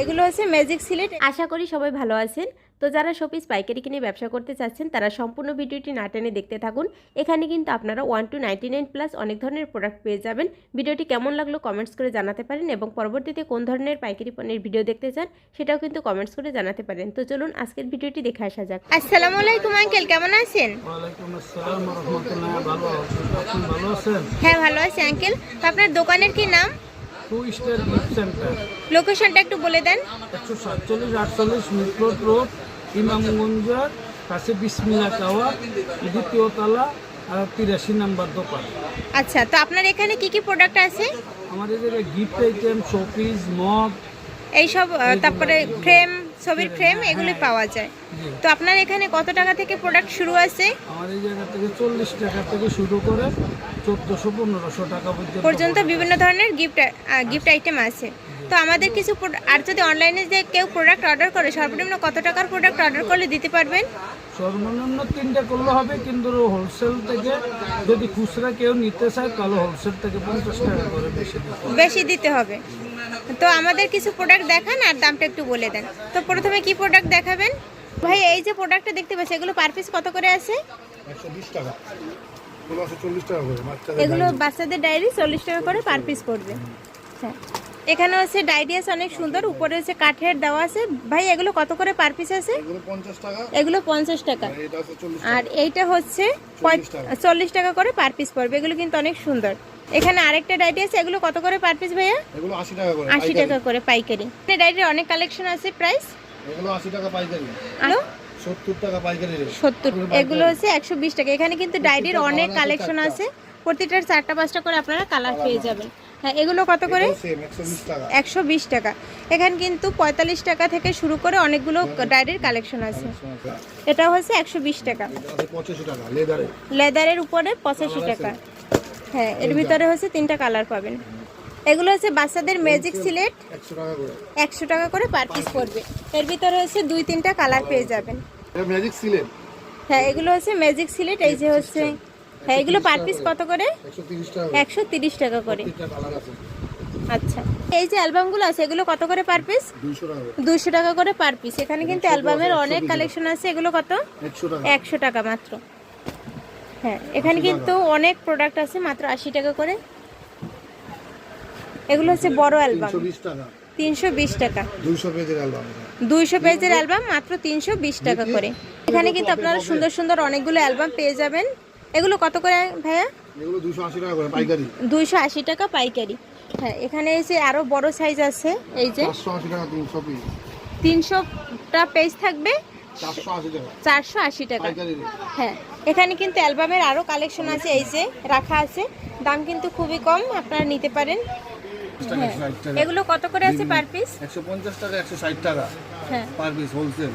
এগুলো হচ্ছে ম্যাজিক সিলেট আশা করি সবাই ভালো আছেন। তো যারা শপিস পাইকারি কিনে ব্যবসা করতে চাচ্ছেন তারা সম্পূর্ণ ভিডিওটি না টেনে দেখতে থাকুন। এখানে কিন্তু আপনারা one two ninety nine plus অনেক ধরনের প্রোডাক্ট পেয়ে যাবেন। ভিডিওটি কেমন লাগল কমেন্টস করে জানাতে পারেন এবং পরবর্তীতে কোন ধরনের পাইকারি পণ্যের ভিডিও দেখতে চান সেটাও কিন্তু কমেন্টস করে জানাতে পারেন। তো চলুন আজকের ভিডিওটি দেখে আসা যাক। আসসালামু আলাইকুম আঙ্কেল কেমন আছেন? ওয়ালাইকুম আসসালাম রহমতুল্লাহ। ভালো আছেন? আপনি ভালো আছেন? হ্যাঁ ভালো আছি আঙ্কেল তো আপনার দোকানের কি নাম? টু স্টার গিফট সেন্টার লোকেশনটা একটু বলে দেন। একশো সাতচল্লিশ আটচল্লিশ মিটরোড রোড ইমামগঞ্জ কাছে বিসমিল্লা টাওয়ার দ্বিতীয় তলা আর তিরাশি নাম্বার দোকান। আচ্ছা তো আপনার এখানে কি কি প্রোডাক্ট আছে? আমাদের যে গিফট আইটেম শোপিস মগ এইসব তারপরে ফ্রেম ছবির ফ্রেম এগুলি পাওয়া যায়। তো আপনার এখানে কত টাকা থেকে প্রোডাক্ট শুরু আছে? আমাদের জায়গা থেকে চল্লিশ টাকা থেকে শুরু করে চোদ্দোশো পনেরোশো টাকা পর্যন্ত পর্যন্ত বিভিন্ন ধরনের গিফট গিফট আইটেম আছে। তো আমাদের কিছু আর যদি অনলাইনে যে কেউ প্রোডাক্ট অর্ডার করে সর্বনিম্ন কত টাকার প্রোডাক্ট অর্ডার করলে দিতে পারবেন? সর্বনিম্ন তিনটে করলে হবে কিন্তু হোলসেল থেকে যদি খুচরা কেউ নিতে চায় তাহলে হোলসেল থেকে পঞ্চাশ টাকা করে বেশি দিতে হবে। বেশি দিতে হবে। তো আমাদের কিছু প্রোডাক্ট দেখান আর দামটা একটু বলে দেন। তো প্রথমে কি প্রোডাক্ট দেখাবেন? ভাই এই যে প্রোডাক্টটা দেখতে পাচ্ছি এগুলো পার পিস কত করে আছে? একশো বিশ টাকা। এগুলো বাচ্চাদের ডায়েরি চল্লিশ টাকা করে পার পিস পড়বে। হ্যাঁ। এখানে হচ্ছে আছে অনেক সুন্দর উপরে হচ্ছে কাঠের দেওয়া আছে। ভাই এগুলো কত করে পার পিস আছে? এগুলো পঞ্চাশ টাকা। আর এইটা হচ্ছে চল্লিশ টাকা। করে পার পিস পড়বে। এগুলো কিন্তু অনেক সুন্দর। এখানে আরেকটা ডায়েরি আছে এগুলো কত করে পার পিস ভাইয়া? আশি টাকা করে পাইকারি। টাকা করে পাইকারি। ডায়েরির অনেক কালেকশন আছে প্রাইস এগুলো আশি টাকা পাইকারি। টাকা পাইকারি রেট এগুলো হচ্ছে একশো বিশ টাকা। এখানে কিন্তু অনেক কালেকশন আছে। প্রতিটার চারটা পাঁচটা করে আপনারা কালার পেয়ে যাবেন। হ্যাঁ এগুলো কত করে? একশো বিশ টাকা। এখানে কিন্তু পঁয়তাল্লিশ টাকা থেকে শুরু করে অনেকগুলো ডায়েরির কালেকশন আছে। এটা হচ্ছে একশো বিশ টাকা। লেদারের উপরে পঁচাশি টাকা। হ্যাঁ এর ভিতরে হচ্ছে তিনটা কালার পাবেন। এগুলো হচ্ছে বাচ্চাদের ম্যাজিক সিলেট একশো টাকা করে। পার পিস পড়বে। এর ভিতরে হচ্ছে দুই তিনটা কালার পেয়ে যাবেন। ম্যাজিক সিলেট হ্যাঁ এগুলো হচ্ছে ম্যাজিক সিলেট এই যে হচ্ছে হ্যাঁ এগুলো পার পিস কত করে? একশো তিরিশ টাকা করে। আচ্ছা। এই যে অ্যালবামগুলো আছে এগুলো কত করে পার পিস দুশো টাকা করে। পার পিস এখানে কিন্তু অ্যালবামের অনেক কালেকশন আছে। এগুলো কত? একশো টাকা। মাত্র। হ্যাঁ এখানে কিন্তু অনেক প্রোডাক্ট আছে মাত্র আশি টাকা করে। এগুলো হচ্ছে বড় অ্যালবাম। তিনশো বিশ টাকা। দুইশো পেজের অ্যালবাম। মাত্র তিনশো বিশ টাকা করে। এখানে কিন্তু আপনারা সুন্দর সুন্দর অনেকগুলো অ্যালবাম পেয়ে যাবেন। এগুলো কত করে ভাইয়া? দুইশো আশি টাকা পাইকারি। হ্যাঁ এখানে এসে আরও বড় সাইজ আছে এই যে তিনশোটা পেজ থাকবে? চারশো আশি টাকা। হ্যাঁ এখানে কিন্তু অ্যালবামের আরও কালেকশন আছে এই যে রাখা আছে। দাম কিন্তু খুবই কম আপনারা নিতে পারেন। এগুলো কত করে আছে পার পিস একশো পঞ্চাশ টাকা একশো ষাট টাকা হ্যাঁ। পার পিস হোলসেল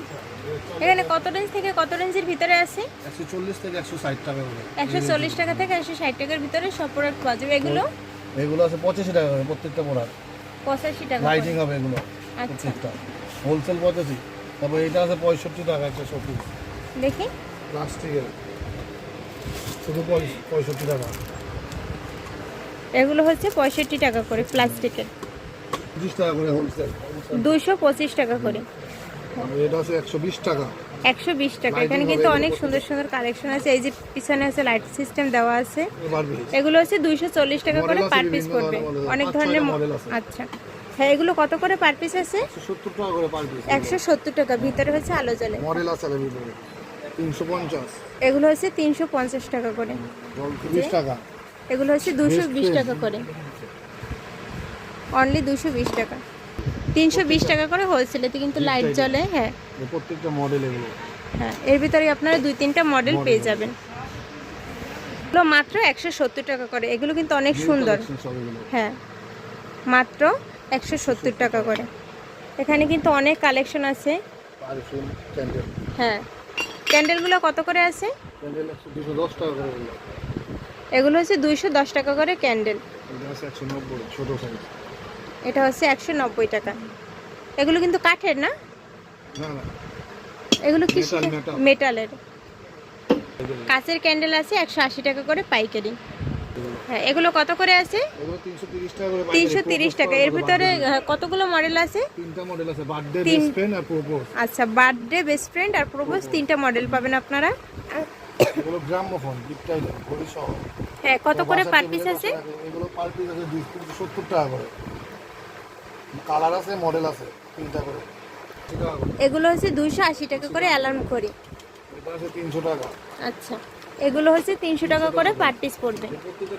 এখানে কত রেঞ্জ থেকে কত রেঞ্জের ভিতরে আছে? একশো চল্লিশ থেকে একশো ষাট টাকা করে। একশো চল্লিশ টাকা থেকে একশো ষাট টাকার ভিতরে সব প্রোডাক্ট পাওয়া যাবে। এগুলো? এগুলো আছে পঁচাশি টাকা করে প্রত্যেকটা প্রোডাক্ট পঁচাশি টাকা করে। লাইটিং হবে এগুলো আচ্ছা। প্রত্যেকটা। হোলসেল পঁচাশি। তারপর এটা আছে পঁয়ষট্টি টাকা একটা শপিং দেখি। প্লাস্টিকের শুধু পঁয়- পঁয়ষট্টি টাকা। এগুলো হচ্ছে পঁয়ষট্টি টাকা করে প্লাস্টিকের। দুইশো পঁচিশ টাকা করে। একশো বিশ টাকা। একশো বিশ টাকা। এখানে কিন্তু অনেক সুন্দর সুন্দর কালেকশন আছে। এই যে পিছনে আছে লাইট সিস্টেম দেওয়া আছে। এগুলো হচ্ছে দুইশো চল্লিশ টাকা করে পার পিস পড়বে। অনেক ধরনের। আচ্ছা। হ্যাঁ এগুলো কত করে পার পিস আছে? একশো সত্তর টাকা ভিতরে হচ্ছে আলো পঞ্চাশ। এগুলো হচ্ছে তিনশো পঞ্চাশ টাকা করে। টাকা। এগুলো হচ্ছে দুশো বিশ টাকা করে। অনলি দুশো বিশ টাকা। তিনশো বিশ টাকা করে হোলসেলেতে কিন্তু লাইট জ্বলে হ্যাঁ। প্রত্যেকটা মডেল এগুলো। হ্যাঁ এর ভিতরে আপনারা দুই তিনটা মডেল পেয়ে যাবেন। এগুলো মাত্র একশো সত্তর টাকা করে। এগুলো কিন্তু অনেক সুন্দর। হ্যাঁ মাত্র একশো সত্তর টাকা করে। এখানে কিন্তু অনেক কালেকশন আছে। হ্যাঁ। ক্যান্ডেলগুলো কত করে আছে? এগুলো হচ্ছে দুইশো দশ টাকা করে ক্যান্ডেল। এটা হচ্ছে একশো নব্বই টাকা। এগুলো কিন্তু কাঠের না? এগুলো কি. মেটালের কাঁচের ক্যান্ডেল আছে একশো আশি টাকা করে পাইকারি। হ্যাঁ এগুলো কত করে আছে? তিনশো তিরিশ টাকা এর ভিতরে কতগুলো মডেল আছে? আচ্ছা বার্থডে বেস্ট ফ্রেন্ড আর প্রপোজ তিনটা মডেল পাবেন আপনারা। এগুলো গ্রামোফোন বিগটাই ঘড়ি সহ হ্যাঁ কত করে পার পিস আছে? এগুলো পার পিস আছে দুশো সত্তর টাকা করে। কালার আছে মডেল আছে তিনটা করে। এগুলো হচ্ছে দুইশো আশি টাকা করে অ্যালার্ম আছে তিনশো টাকা। আচ্ছা এগুলো হচ্ছে তিনশো টাকা করে পার পিস পড়বে।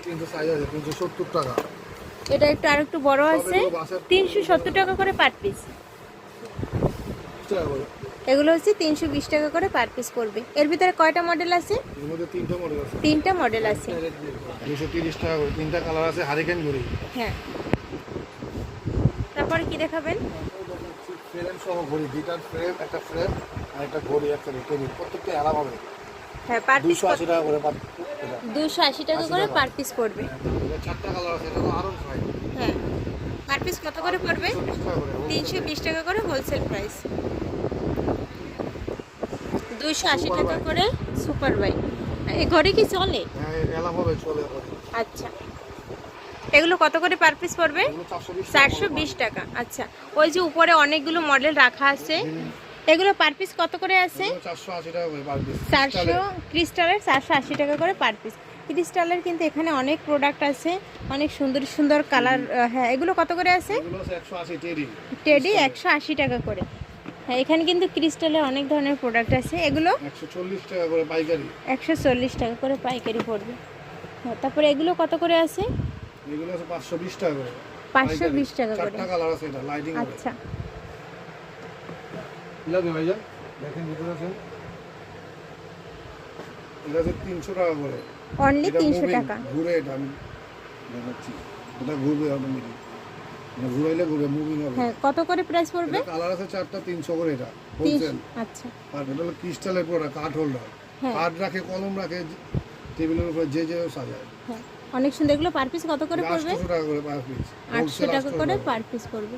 তিনশো সত্তর টাকা। এটা একটু আর একটু বড় আছে তিনশো সত্তর টাকা করে পার পিস এগুলো হচ্ছে তিনশো বিশ টাকা করে পার পিস পড়বে। এর ভিতরে কয়টা মডেল আছে? তিনটা মডেল আছে। দুশো তিরিশ টাকা করে। তিনটা কালার আছে হারিকেন হ্যাঁ। তারপরে কি দেখাবেন? ফ্রেম সহ ঘড়ি। দুইটার ফ্রেম একটা ফ্রেম আর একটা ঘড়ি একটা টেবিল প্রত্যেকটা আলাদা হবে। হ্যাঁ পার পিস টাকা করে পার টাকা করে পার পিস পড়বে। চারটা কালার আছে এটা তো আরও ফাইন হ্যাঁ। পার পিস কত করে পড়বে? বিশ টাকা করে। তিনশো বিশ টাকা করে হোলসেল প্রাইস দুইশো আশি টাকা করে সুপার বাইক এই ঘরে কি চলে? হ্যাঁ হবে চলে আচ্ছা। এগুলো কত করে পার পিস পড়বে? চারশো বিশ টাকা আচ্ছা ওই যে উপরে অনেকগুলো মডেল রাখা আছে। এগুলো পার পিস কত করে আছে? চারশো ক্রিস্টালের চারশো আশি টাকা করে পার পিস ক্রিস্টালের কিন্তু এখানে অনেক প্রোডাক্ট আছে। অনেক সুন্দর সুন্দর কালার হ্যাঁ এগুলো কত করে আছে? টেডি একশো আশি টাকা করে। হ্যাঁ এখানে কিন্তু ক্রিস্টালের অনেক ধরনের প্রোডাক্ট আছে। এগুলো একশো চল্লিশ টাকা করে পাইকারি। একশো চল্লিশ টাকা করে পাইকারি পড়বে। হ্যাঁ তারপরে এগুলো কত করে আছে? এগুলো আছে পাঁচশো বিশ টাকা করে। পাঁচশো পাইকারি। বিশ টাকা করে। চারটা কালার আছে এটা লাইটিং আচ্ছা। ভাইজান দেখেন ভিতরে আছে? এটা আছে তিনশো টাকা করে। অনলি এটা তিনশো moving, টাকা। ঘুরে এটা আমি দেখাচ্ছি। এটা ঘুরবে অটোমেটিক ঘুরাইলে ঘুরে মুভিং হবে। হ্যাঁ কত করে প্রাইস পড়বে? কালার আছে চারটা তিনশো করে এটা হোলসেল আচ্ছা। আর এটা হলো ক্রিস্টালের প্রোডাক্ট কাঠ হোল্ডার কাঠ রাখে কলম রাখে টেবিলের উপরে যে যে সাজায়। হ্যাঁ অনেক সুন্দর। এগুলো পার পিস কত করে পড়বে? আটশো টাকা করে পার পিস আটশো টাকা করে পার পিস পড়বে।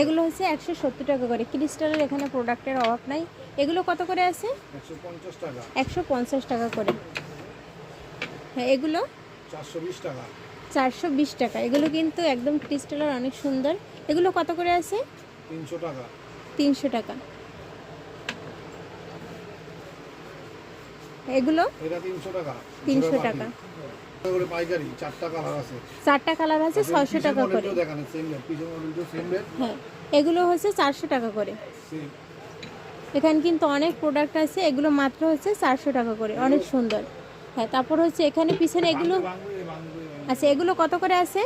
এগুলো হচ্ছে একশো সত্তর টাকা করে। ক্রিস্টালের এখানে প্রোডাক্টের অভাব নাই। এগুলো কত করে আছে? একশো পঞ্চাশ টাকা। একশো পঞ্চাশ টাকা করে। হ্যাঁ এগুলো? চারশো বিশ টাকা। চারশো বিশ টাকা। এগুলো কিন্তু একদম ক্রিস্টালের অনেক সুন্দর। এগুলো কত করে আছে? তিনশো টাকা। তিনশো টাকা। এগুলো? তিনশো টাকা। চারটা কালার আছে আছে ছয়শো টাকা করে। হ্যাঁ এগুলো হচ্ছে চারশো টাকা করে। এখানে কিন্তু অনেক প্রোডাক্ট আছে এগুলো মাত্র হচ্ছে চারশো টাকা করে অনেক সুন্দর। হ্যাঁ তারপর হচ্ছে এখানে পিছনে এগুলো আচ্ছা এগুলো কত করে আছে?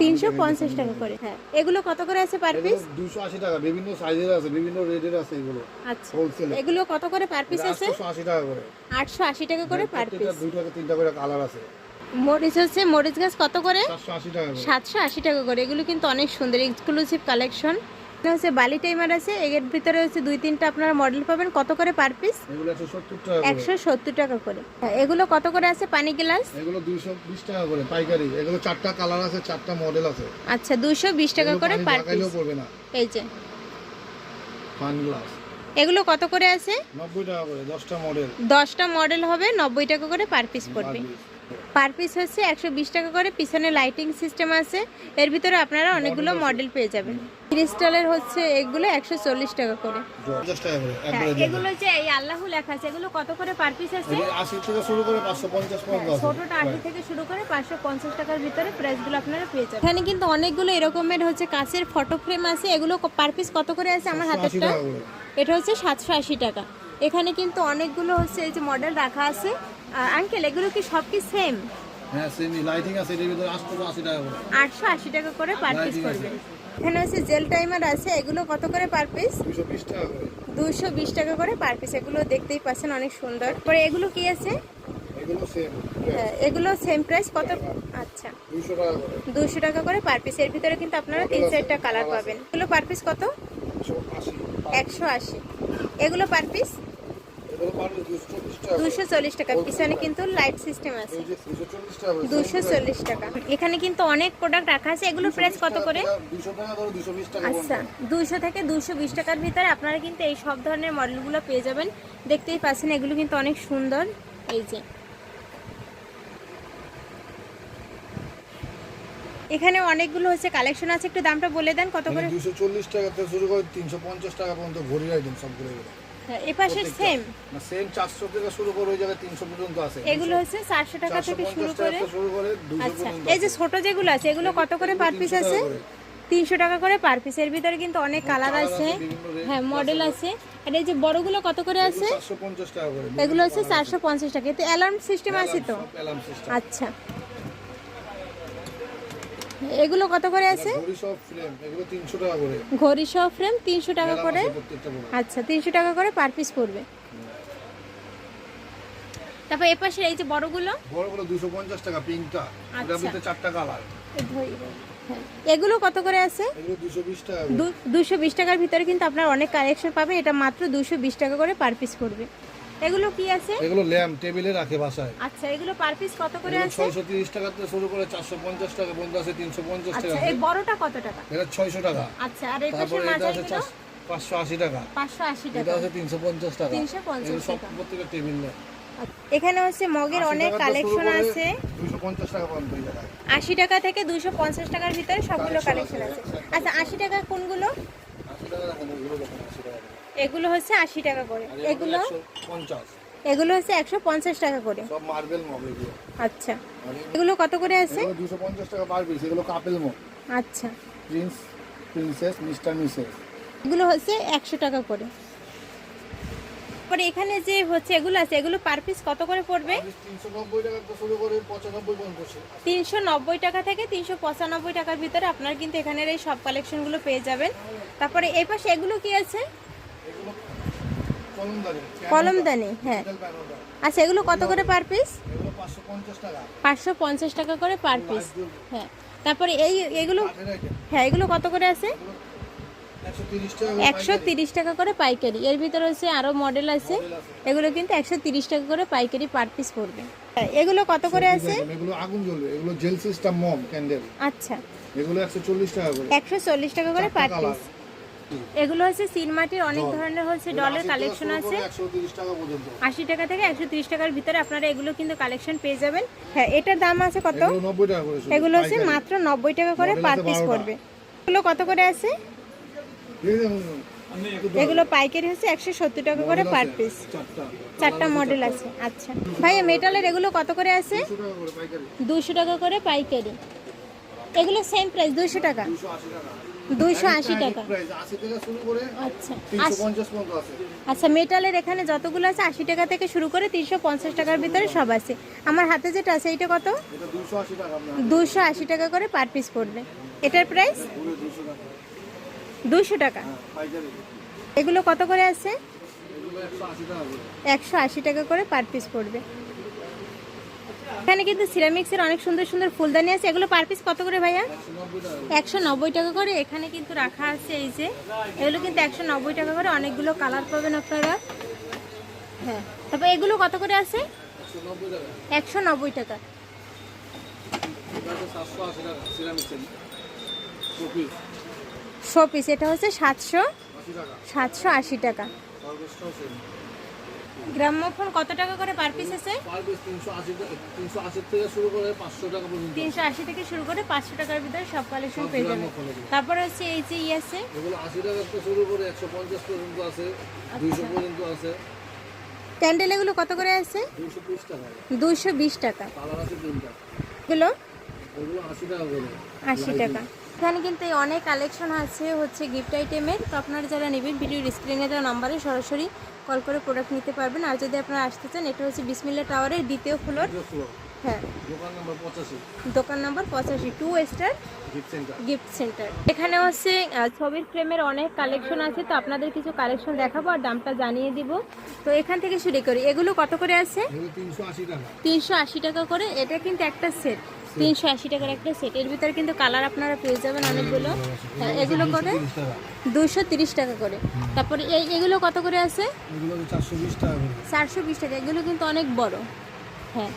তিনশো পঞ্চাশ টাকা। করে হ্যাঁ। এগুলো কত করে আছে পার পিস দুশো আশি টাকা বিভিন্ন সাইজের আছে বিভিন্ন রেটের আছে এগুলো আচ্ছা। এগুলো কত করে পার পিস আছে? আটশো আশি টাকা করে আটশো আশি টাকা করে পার পিস করে কালার আছে। মরিচ হচ্ছে মরিচ গাছ কত করে? সাতশো আশি টাকা করে। এগুলো কিন্তু অনেক সুন্দর এক্সক্লুসিভ কালেকশন হচ্ছে বালি টাইমার আছে এর ভিতরে হচ্ছে দুই তিনটা আপনারা মডেল পাবেন। কত করে পার পিস একশো সত্তর টাকা করে। হ্যাঁ, এগুলো কত করে আছে পানি গ্লাস এগুলো দুইশো বিশ টাকা করে পাইকারি। এগুলো চারটা কালার আছে চারটা মডেল আছে। আচ্ছা দুশো বিশ টাকা করে পার পিস এই যে। ফান গ্লাস এগুলো কত করে আছে? নব্বই টাকা করে দশটা মডেল দশটা মডেল হবে নব্বই টাকা করে পার পিস পড়বে। পার পিস হচ্ছে একশো বিশ টাকা করে। পিছনে লাইটিং সিস্টেম আছে। এর ভিতরে আপনারা অনেকগুলো মডেল পেয়ে যাবেন। ক্রিস্টালের হচ্ছে এগুলো একশো চল্লিশ টাকা করে। পঞ্চাশ টাকা করে হ্যাঁ, এগুলো যে এই আল্লাহ লেখা আছে এগুলো কত করে পার পিস আছে? থেকে শুরু করে পর্যন্ত আছে। ছোটটা আশি থেকে শুরু করে পাঁচশো পঞ্চাশ টাকার ভিতরে প্রাইসগুলো আপনারা পেয়ে যাবেন। এখানে কিন্তু অনেকগুলো এরকমের হচ্ছে কাছের ফটো ফ্রেম আছে। এগুলো পার পিস কত করে আছে আমার হাতেরটা? এটা হচ্ছে সাতশো আশি টাকা। এখানে কিন্তু অনেকগুলো হচ্ছে এই যে মডেল রাখা আছে। আঙ্কেল এগুলো কি সব কি সেম হ্যাঁ সেমি লাইটিং আছে এটার ভিতরে আটশো আশি টাকা করে। আটশো আশি টাকা করে পার পিস Lighting আছে। করবে এখানে হচ্ছে জেল টাইমার আছে এগুলো কত করে পার পিস দুশো বিশ টাকা করে। দুশো বিশ টাকা করে পার পিস এগুলো দেখতেই পাচ্ছেন অনেক সুন্দর। পরে এগুলো কি আছে? এগুলো সেম হ্যাঁ, এগুলো সেম প্রাইস কত? আচ্ছা। দুশো টাকা করে। দুশো টাকা করে পার পিস এর ভিতরে কিন্তু আপনারা তিন চারটা কালার পাবেন। এগুলো পার পিস কত? দুশো আশি। একশো আশি। এগুলো পার পিস দুশো চল্লিশ পিছনে কিন্তু লাইট সিস্টেম আছে। এখানে কিন্তু অনেক প্রোডাক্ট রাখা আছে। কত করে? আচ্ছা বিশ টাকার ভিতরে আপনারা কিন্তু এই সব ধরনের মডেলগুলো পেয়ে যাবেন। দেখতেই পাচ্ছেন, এগুলো কিন্তু অনেক সুন্দর। এই যে। এখানে অনেকগুলো হচ্ছে কালেকশন আছে। একটু দামটা বলে দেন, কত করে? দুশো চল্লিশ টাকা থেকে শুরু করে তিনশো পঞ্চাশ টাকা পর্যন্ত আইটেম সবগুলো হ্যাঁ, এপাশে সেম না সেম চারশো থেকে শুরু করে ওই জায়গায় তিনশো পর্যন্ত আছে। এগুলো হচ্ছে চারশো টাকা থেকে শুরু করে। শুরু করে দুশো আচ্ছা এই যে ছোট যেগুলো আছে এগুলো কত করে পার পিস আছে? তিনশো টাকা করে পার পিস এর ভিতরে কিন্তু অনেক কালার আছে। হ্যাঁ মডেল আছে। আর এই যে বড়গুলো কত করে আছে? এগুলো হচ্ছে চারশো পঞ্চাশ টাকা। এতে অ্যালার্ম সিস্টেম আছে তো? আচ্ছা। এগুলো কত করে আছে? ঘড়ি সব ফ্রেম তিনশো টাকা করে। সহ ফ্রেম তিনশো টাকা করে? আচ্ছা তিনশো টাকা করে পার পিস পড়বে। তারপর এপাশে এই যে বড়গুলো? বড়গুলো দুশো পঞ্চাশ টাকা পিঙ্কটা। আচ্ছা। ওটার ভিতরে চারটা কালার হ্যাঁ। এগুলো কত করে আছে? এগুলো দুশো বিশ টাকা করে। দুশো বিশ টাকার ভিতরে কিন্তু আপনার অনেক কালেকশন পাবেন এটা মাত্র দুশো বিশ টাকা করে পার পিস পড়বে। এগুলো কি আছে? এগুলো ল্যাম্প টেবিলে রাখে বাসায়। আচ্ছা এগুলো পার পিস কত করে আছে? ছয়শো তিরিশ টাকা থেকে শুরু করে চারশো পঞ্চাশ টাকা পর্যন্ত আছে তিনশো পঞ্চাশ আচ্ছা টাকা এই বড়টা কত টাকা? এটা ছয়শো টাকা। আচ্ছা আর এই পাশে মাঝারিগুলো? পাঁচশো আশি টাকা। পাঁচশো আশি এটা টাকা। আছে তিনশো পঞ্চাশ টাকা। 350 এগুলো সব টাকা। প্রত্যেকটা টেবিল নেয়। এখানে হচ্ছে মগের অনেক কালেকশন আছে। দুশো পঞ্চাশ টাকা পর্যন্ত এই জায়গায়। আশি টাকা থেকে দুশো পঞ্চাশ টাকার ভিতরে সবগুলো কালেকশন আছে। আচ্ছা আশি টাকা কোনগুলো? আশি টাকা দেখেন এগুলো দেখেন টাকা করে। এগুলো হচ্ছে আশি টাকা করে। এগুলো এগুলো হচ্ছে একশো পঞ্চাশ টাকা করে। সব মার্বেল মগ আচ্ছা। এগুলো কত করে আছে? দুশো পঞ্চাশ টাকা পার পিস এগুলো কাপেল মগ আচ্ছা। প্রিন্স প্রিন্সেস মিস্টার মিসেস এগুলো হচ্ছে একশো টাকা করে। পরে এখানে যে হচ্ছে এগুলো আছে এগুলো পার পিস কত করে পড়বে? তিনশো নব্বই টাকা থেকে তিনশো পঁচানব্বই টাকার ভিতরে আপনার কিন্তু এখানের এই সব কালেকশনগুলো পেয়ে যাবেন। তারপরে এই পাশে এগুলো কি আছে? কলমদানি হ্যাঁ। আচ্ছা এগুলো কত করে পার পিস পাঁচশো পঞ্চাশ টাকা। করে পার পিস হ্যাঁ। তারপরে এই এগুলো হ্যাঁ এগুলো কত করে আছে? একশো তিরিশ টাকা করে পাইকারি। এর ভিতরে হচ্ছে আরও মডেল আছে। এগুলো কিন্তু একশো তিরিশ টাকা করে পাইকারি পার পিস পড়বে। হ্যাঁ, এগুলো কত করে আছে? এগুলো আগুন জ্বলবে। এগুলো জেল সিস্টেম মম ক্যান্ডেল আচ্ছা। এগুলো একশো চল্লিশ টাকা করে। একশো চল্লিশ টাকা করে পার পিস এগুলো হচ্ছে সিনমাটির অনেক ধরনের হচ্ছে ডলের কালেকশন আছে। আশি টাকা থেকে একশো তিরিশ টাকার ভিতরে আপনারা এগুলো কিন্তু কালেকশন পেয়ে যাবেন। হ্যাঁ এটার দাম আছে কত? এগুলো হচ্ছে মাত্র নব্বই টাকা করে পার পিস পড়বে। এগুলো কত করে আছে? এগুলো পাইকারি হচ্ছে একশো সত্তর টাকা করে পার পিস। চারটা। মডেল আছে আচ্ছা। ভাইয়া মেটালের এগুলো কত করে আছে? দুশো টাকা করে পাইকারি। এগুলো সেম প্রাইস দুশো টাকা। দুশো আশি টাকা। আচ্ছা আচ্ছা মেটালের এখানে যতগুলো আছে আশি টাকা থেকে শুরু করে তিনশো পঞ্চাশ টাকার ভিতরে সব আছে। আমার হাতে যেটা আছে এটা কত? এটা দুশো আশি টাকা করে পার পিস পড়বে। এটার প্রাইস পুরো দুশো টাকা। দুশো টাকা। হ্যাঁ এগুলো কত করে আছে? এগুলো একশো আশি টাকা করে। একশো আশি টাকা করে পার পিস পড়বে। এখানে কিন্তু সিরামিক্সের অনেক সুন্দর সুন্দর ফুলদানি আছে। এগুলো পার পিস কত করে ভাইয়া? একশো নব্বই টাকা করে। এখানে কিন্তু রাখা আছে এই যে। এগুলো কিন্তু একশো নব্বই টাকা করে। অনেকগুলো কালার পাবেন আপনারা। হ্যাঁ। তারপর এগুলো কত করে আছে? একশো নব্বই টাকা। Show piece. এটা হচ্ছে সাতশো সাতশো আশি টাকা। সেম কত টাকা করে পার পিস আছে? থেকে শুরু করে পাঁচশো টাকা পর্যন্ত। তিনশো আশি থেকে শুরু করে পাঁচশো টাকার ভিতরে সব কালেকশন পেয়ে যাবেন। তারপর হচ্ছে এই যে ই আছে। এগুলো আশি টাকা থেকে শুরু করে একশো পঞ্চাশ পর্যন্ত আছে দুইশো পর্যন্ত আছে। ক্যান্ডেল এগুলো কত করে আছে? দুইশো তিরিশ টাকা। দুশো বিশ টাকা। কালার আছে তিনটা। এগুলো? এগুলো আশি টাকা করে। আশি টাকা। এখানে কিন্তু অনেক কালেকশন আছে হচ্ছে গিফট আইটেমের তো আপনারা যারা নেবেন ভিডিওর স্ক্রিনে দেওয়া নাম্বারে সরাসরি কল করে প্রোডাক্ট নিতে পারবেন। আর যদি আপনারা আসতে চান এটা হচ্ছে বিসমিল্লা টাওয়ারের দ্বিতীয় ফ্লোর হ্যাঁ। দোকান নম্বর পঁচাশি। টু স্টার গিফট সেন্টার এখানে হচ্ছে ছবির ফ্রেমের অনেক কালেকশন আছে। তো আপনাদের কিছু কালেকশন দেখাবো আর দামটা জানিয়ে দিব। তো এখান থেকে শুরু করি। এগুলো কত করে আছে? তিনশো আশি টাকা। করে। এটা কিন্তু একটা সেট তিনশো আশি টাকার একটা সেট এর ভিতরে কিন্তু কালার আপনারা পেয়ে যাবেন অনেকগুলো। হ্যাঁ, এগুলো করে দুশো তিরিশ টাকা করে। তারপরে এই এগুলো কত করে আছে? এগুলো চারশো বিশ টাকা এগুলো কিন্তু অনেক বড়। হ্যাঁ।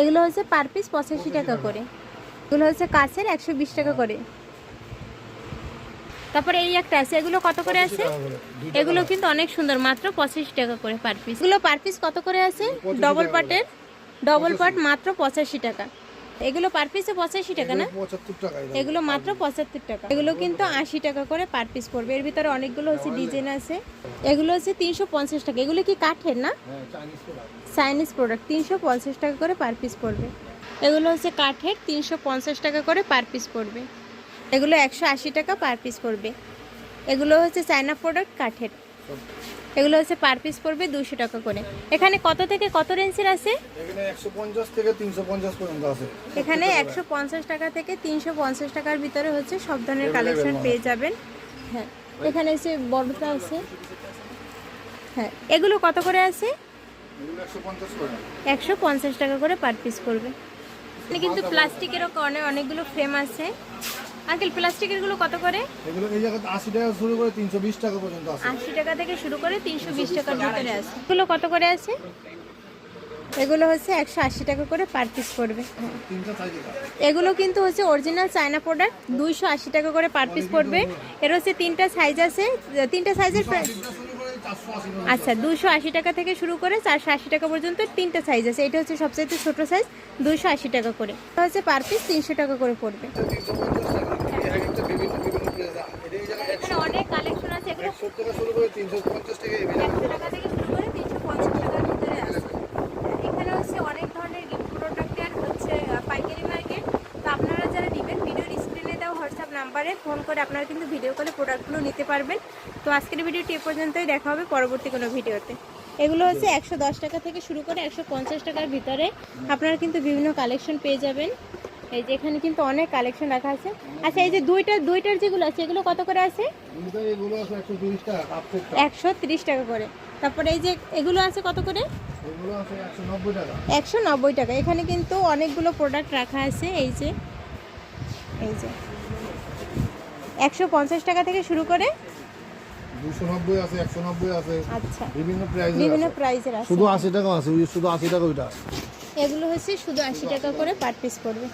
এগুলো হচ্ছে পার পিস পঁচাশি টাকা করে। এগুলো হচ্ছে কাছের একশো বিশ টাকা করে। তারপরে এই একটা আছে। এগুলো কত করে আছে? এগুলো কিন্তু অনেক সুন্দর। মাত্র পঁচাশি টাকা করে পার পিস এগুলো পার পিস কত করে আছে? ডবল পার্টের ডবল পার্ট মাত্র পঁচাশি টাকা। এগুলো পার পিসে পঁচাশি টাকা না? এগুলো মাত্র পঁচাত্তর টাকা। এগুলো কিন্তু আশি টাকা করে পার পিস পড়বে। এর ভিতরে অনেকগুলো হচ্ছে ডিজাইন আছে। এগুলো হচ্ছে তিনশো পঞ্চাশ টাকা। এগুলো কি কাঠের না? হ্যাঁ চাইনিজ প্রোডাক্ট চাইনিজ প্রোডাক্ট তিনশো পঞ্চাশ টাকা করে পার পিস পড়বে। এগুলো হচ্ছে কাঠের। তিনশো পঞ্চাশ টাকা করে পার পিস পড়বে। এগুলো একশো আশি টাকা পার পিস পড়বে। এগুলো হচ্ছে চায়না প্রোডাক্ট কাঠের। এগুলো হচ্ছে পার পিস পড়বে দুশো টাকা করে। এখানে কত থেকে কত রেঞ্জের আছে? এখানে একশো পঞ্চাশ টাকা থেকে তিনশো পঞ্চাশ টাকার ভিতরে হচ্ছে সব ধরনের কালেকশন পেয়ে যাবেন। হ্যাঁ এখানে এসে বড়টা আছে। হ্যাঁ এগুলো কত করে আছে? একশো পঞ্চাশ টাকা করে পার পিস পড়বে। এখানে কিন্তু প্লাস্টিকেরও অনেক অনেকগুলো ফ্রেম আছে। আঙ্কেল প্লাস্টিকেরগুলো কত করে? এগুলো এই জায়গাতে আশি টাকা শুরু করে তিনশো বিশ টাকা পর্যন্ত আছে। আশি টাকা থেকে শুরু করে তিনশো বিশ টাকার ভিতরে আছে। এগুলো কত করে আছে? এগুলো হচ্ছে একশো আশি টাকা করে পার পিস পড়বে। তিনটা সাইজে এগুলো কিন্তু হচ্ছে অরিজিনাল চায়না প্রোডাক্ট দুইশো আশি টাকা করে পার পিস পড়বে। এর হচ্ছে তিনটা সাইজ আছে তিনটা সাইজের আচ্ছা দুশো আশি টাকা থেকে শুরু করে চারশো আশি টাকা পর্যন্ত তিনটা সাইজ আছে। এটা হচ্ছে সবচেয়ে ছোট সাইজ দুশো আশি টাকা করে। এটা হচ্ছে পার পিস তিনশো টাকা করে পড়বে। অনেক কালেকশন আছে। এগুলো টাকা শুরু করে তিনশো পঞ্চাশ টাকা টাকা থেকে শুরু করে তিনশো পঞ্চাশ টাকার ভিতরে আছে। এখানে হচ্ছে অনেক ধরনের প্রোডাক্টের হচ্ছে পাইকারি মার্কেট তো আপনারা যারা নেবেন ভিডিওর স্ক্রিনে দেওয়া হোয়াটসঅ্যাপ নাম্বারে ফোন করে আপনারা কিন্তু ভিডিও কলে প্রোডাক্টগুলো নিতে পারবেন। তো আজকের ভিডিওটি এ পর্যন্তই। দেখা হবে পরবর্তী কোনো ভিডিওতে। এগুলো হচ্ছে একশো দশ টাকা থেকে শুরু করে একশো পঞ্চাশ টাকার ভিতরে। আপনারা কিন্তু বিভিন্ন কালেকশন পেয়ে যাবেন। এই যে এখানে কিন্তু অনেক কালেকশন রাখা আছে। আচ্ছা এই যে দুইটা, দুইটার যেগুলো আছে, এগুলো কত করে আছে? একশো তিরিশ টাকা করে। তারপরে এই যে এগুলো আছে কত করে? একশো নব্বই টাকা। এখানে কিন্তু অনেকগুলো প্রোডাক্ট রাখা আছে। এই যে এই যে। একশো পঞ্চাশ টাকা থেকে শুরু করে দুশো নব্বই আছে একশো নব্বই আছে। আচ্ছা। বিভিন্ন প্রাইস বিভিন্ন প্রাইজের আছে। শুধু আশি টাকা আছে শুধু আশি টাকা ওইটা। এগুলো হচ্ছে শুধু আশি টাকা করে পার পিস পড়বে।